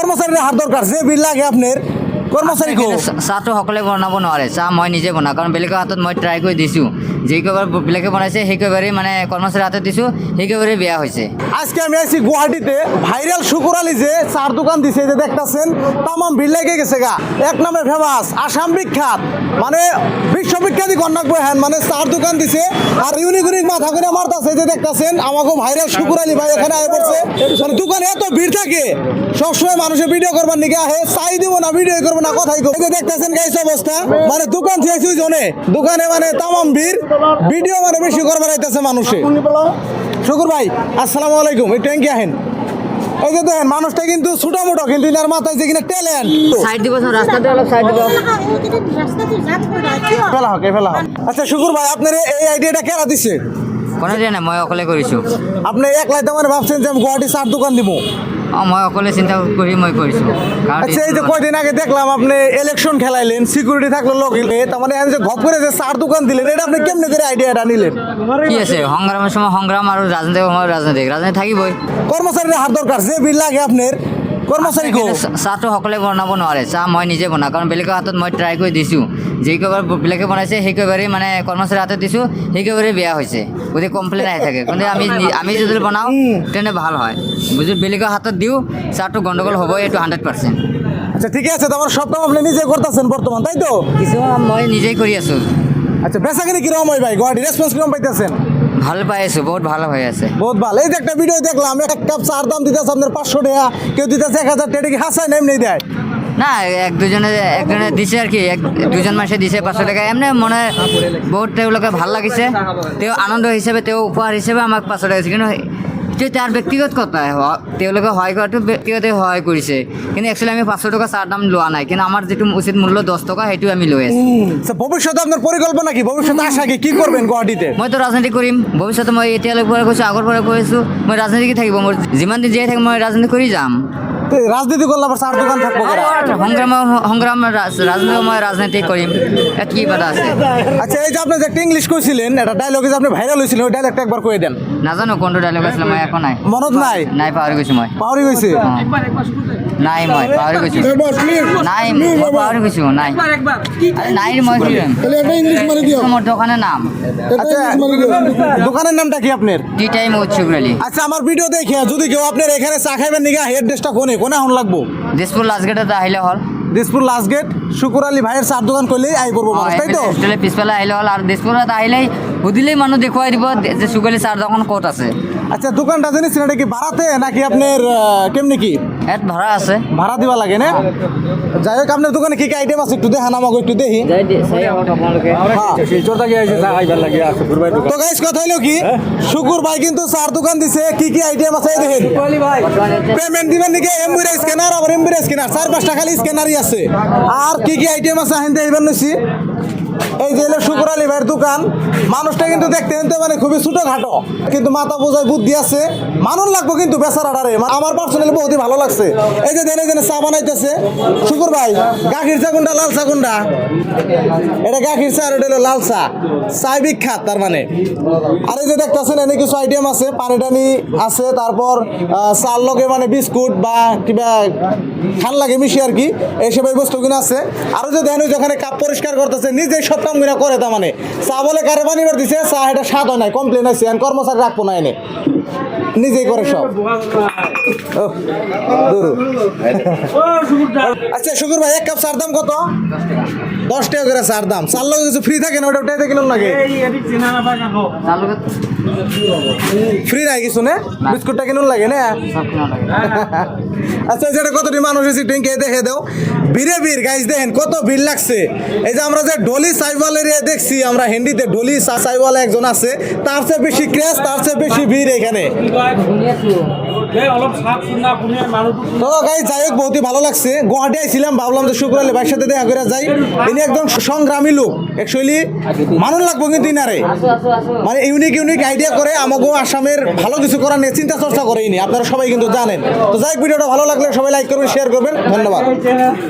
কর্মচারীর হাত দরকার যে বিল লাগে আপোনাৰ কৰ্মচাৰী চাহটো সকলোৱে বনাব নোৱাৰে। চাহ মই নিজে বনাওঁ। কাৰণ বেলেগৰ হাতত মই ট্ৰাই কৰি দিছোঁ। যিকেইবাৰ বেলেগে বনাইছে সেইকেইবাৰেই মানে কৰ্মচাৰীৰ হাতত দিছোঁ সেইকেইবাৰেই বেয়া হৈছে। আজকে আমি আছি গুৱাহাটীতে। ভাইরাল শুকুর আলী যে চার দোকান দিছে যে দেখতাছেন তামাম ভিড় লেগে গেছে গা। এক নামে ফেমাস আসাম বিখ্যাত। মানে বিশ্ববিখ্যাতই কন্যাকবো হ্যান মানে চার দোকান দিছে। আর ইউনিক ইউনিক মাথা করে মারতাছে যে দেখতাছেন আমাকে ভাইরাল শুকুর আলী ভাই এখানে আয় পড়ছে। মানে দোকানে এত ভিড় থাকে সবসময় মানুষের ভিডিও করবার নিকে আহে চাই দিব না ভিডিও না কথাই করব এই যে দেখতাছেন অবস্থা? মানে দোকান অনেক দোকানে মানে তামাম ভিড়। ভিডিও মানে বেশি মানুষে। শুকুর ভাই আসসালামু আলাইকুম। একটু এঙ্কি আহেন। এই যে দেখেন মানুষটা কিন্তু ছোট মোটো কিন্তু ইনার মাথায় যে কিনা ট্যালেন্ট। চাইড দিব অলপ চাইড দিব ফেলা হোক ফেলা হোক। আচ্ছা শুকুর ভাই আপনার এই আইডিয়াটা কেরা দিছে? কোনো মই অকলে কৰিছোঁ আপনি একলাই তো মানে ভাবছেন যে আমি গুয়াহাটি চার দোকান দিব। মই অকলে চিন্তা কৰি মই কৰিছোঁ। আচ্ছা এই যে কয়দিন আগে দেখলাম আপনি ইলেকশন খেলাইলেন সিকিউরিটি থাকল লোক তার মানে যে ঘপ করে যে চার দোকান দিলেন এটা আপনি কেমনে করে আইডিয়াটা নিলেন? কি আছে? সংগ্ৰামৰ সময় সংগ্ৰাম আৰু ৰাজনীতিক সময় রাজনীতি ৰাজনীতি থাকিবই। কর্মচারীর হাত দরকার যে বিল লাগে আপনার কর্মচারী কো চাহটো সকলোৱে বনাব নোৱাৰে। চাহ মই নিজে বনাওঁ কাৰণ বেলেগৰ হাতত মই ট্ৰাই কৰি দিছোঁ। যিকেইবাৰ বেলেগে বনাইছে সেইকেইবাৰেই মানে কৰ্মচাৰীৰ হাতত দিছোঁ সেইকেইবাৰেই বেয়া হৈছে। গতিকে কমপ্লেইন আহি থাকে। কিন্তু আমি আমি যদি বনাওঁ তেনে ভালো হয়। যদি বেলেগৰ হাতত দিওঁ চাহটো গণ্ডগোল হ'বই এইটো হাণ্ড্ৰেড পাৰ্চেণ্ট আচ্ছা ঠিক আছে তো আমার সব কাম আপনি নিজে করতেছেন বর্তমান তাই তো কিছুমান মই নিজেই কৰি আছোঁ। আচ্ছা বেচা কিনি কীরকম হয় ভাই? গুয়াহাটি রেসপন্স কীরকম পাইতেছেন? ভালো পাই আছোঁ বহুত ভালো হৈ আছে। বহুত ভালো। এই যে একটা ভিডিও দেখলাম এক কাপ চার দাম দিতেছে আপনার পাঁচশো টাকা কেউ দিতেছে এক হাজার টাকা কি হাসায় এমনি দেয়? না এক দুজনে একজনে দিছে আর কি এক দুজন মানুষে দিছে পাঁচশো টাকা। এমনি মনে বহুত তেওঁলোকে ভালো লাগিছে তেওঁ আনন্দ হিচাপে তেওঁ উপহাৰ হিচাপে আমাক পাঁচশো টাকা দিছে। কিন্তু সেইটো তাৰ ব্যক্তিগত কথা তেওঁলোকে সহায় কৰাটো ব্যক্তিগতে সহায় কৰিছে। কিন্তু একচুৱেলি আমি পাঁচশো টকা চাৰ দাম লোৱা নাই। কিন্তু আমাৰ যিটো উচিত মূল্য দহ টকা সেইটো আমি লৈ আছোঁ। ভৱিষ্যতে আপোনাৰ পৰিকল্পনা কি? ভৱিষ্যতে আশা কি? কি কৰিম গুৱাহাটীতে? মইতো ৰাজনীতি কৰিম। ভৱিষ্যতে মই এতিয়ালৈ পৰা কৈছোঁ আগৰ পৰা কৈ আছোঁ মই ৰাজনীতি থাকিব মোৰ যিমান দিন জীয়াই থাকিম মই ৰাজনীতি কৰি যাম। রাজনীতি করলে আবার চার দোকান থাকব কারা? সংগ্ৰাম সংগ্ৰাম ৰাজ- ৰাজনীতি মই ৰাজনীতি কৰিম কি বাধা আছে? আচ্ছা এই যে আপনি যে একটা ইংলিশ কইছিলেন এটা ডায়লগে যে আপনি ভাইরাল হয়েছিলেন ওই ডায়লগটা একবার কয়ে দেন। নাজানো কোনটো ডাইলগ আছিলে মই একো নাই। মনত নাই? নাই পাহৰি গৈছোঁ মই। পাহরি গেছে। নাই মই পাহৰি গৈছোঁ। নাই মই পাহৰি গৈছোঁ নাই। নাই মই? মোৰ দোকানৰ নাম। আচ্ছা দোকানের নামটা কি আপনার? টি টাইম উৎসুক রেলি আচ্ছা আমার ভিডিও দেখে যদি কেউ আপনার এখানে চা খাইবেন নিগা হেড ড্রেসটা কোনে কোনে এখন লাগবো? দিছপুৰ লাষ্ট এটা আহিলে হ'ল। Dispur last gate? শুকুর আলী ভাইয়ের চার দোকান করলেই আই পড়ব মানুষ তাই তো? পিছফালে আহিলে হ'ল আৰু দিছপুৰত আহিলেই সুধিলেই মানুহ দেখুৱাই দিব যে চুকলি চাৰ দোকান ক'ত আছে। আচ্ছা দোকানটা জানিস এটা কি ভাড়াতে নাকি আপনার কেমনি কি? ইয়াত ভাড়া আছে। ভাড়া দিবা লাগে না? যাই হোক আপনার দোকানে কি কি আইটেম আছে একটু দেখান আমাকে একটু দেখি। হ্যাঁ। তো গাইস কথা হলো কি? শুকুর ভাই কিন্তু চার দোকান দিছে কি কি আইটেম আছে দেখেন। পেমেন্ট দিবেন নাকি? এমবিরা স্ক্যানার আবার এমবিরা স্ক্যানার চার পাঁচটা খালি স্ক্যানারই আছে। আর কি কি আইটেম আছে আহেন দেখবেন নছি? এই যে শুকুর আলী ভাইয়ের দোকান। মানুষটা কিন্তু দেখতে কিন্তু মানে খুবই ছোটো খাটো কিন্তু মাথা বোঝায় বুদ্ধি আছে। মানুষ লাগবো কিন্তু বেচারাটারে মা- আমার পার্সোনালি বহুতই ভালো লাগছে। এই যে দেনে দেনে চা বানাইতেছে। শুকুর ভাই, গাখির চা কোনটা, লাল চা কোনটা? এটা গাখির চা আর এটা লাল চা। চাই বিখ্যাত, তার মানে। আর এই যে দেখতেছেন, এনে কিছু আইটেম আছে। পানি টানি আছে, তারপর চার লগে মানে বিস্কুট বা কিবা খান লাগে মিশি আর কি এইসব এই বস্তু কিনা আছে। আরও যে দেখেন ওই যে ওখানে কাপ পরিষ্কার করতেছে, নিজেই সব কাম কিনা করে তার মানে। চা বলে কারে বানিয়ে দিছে? চা, এটা স্বাদ হয় নাই কমপ্লেন আছে কর্মচারী রাখব না এনে। নিজেই করে সব। আচ্ছা শুকুর ভাই, এক কাপ চার দাম কত? দশ টাকা করে চার দাম। চার লোক কিছু ফ্রি থাকে না, ওটা কিনুন লাগে তাৰ ফ্রি নাই কিছু, না? বিস্কুটটা কিনুন লাগে, না? আচ্ছা যেটা কতটি মানুষ এসে ট্রেনকে দেখে দাও। ভিড়ে ভিড় গাইজ দেখেন কত ভিড় লাগছে। এই যে আমরা যে ডলি সাইবাল এরিয়া দেখছি, আমরা হিন্দিতে ডলি সাইওয়ালা একজন আছে, তার চেয়ে বেশি ক্রেজ তার চেয়ে বেশি ভিড় এখানে। গাইজ, যাই হোক ভালো লাগছে। আইছিলাম, ভাবলাম যে যাই। একদম সংগ্রামী লোক। লাগবো কিন্তু মানে ইউনিক ইউনিক আইডিয়া করে আসামের ভালো কিছু করার নিয়ে চিন্তা চর্চা করে ইনি আপনারা সবাই কিন্তু জানেন। তো যাই ভিডিওটা ভালো লাগলে সবাই লাইক করবেন শেয়ার করবেন। ধন্যবাদ।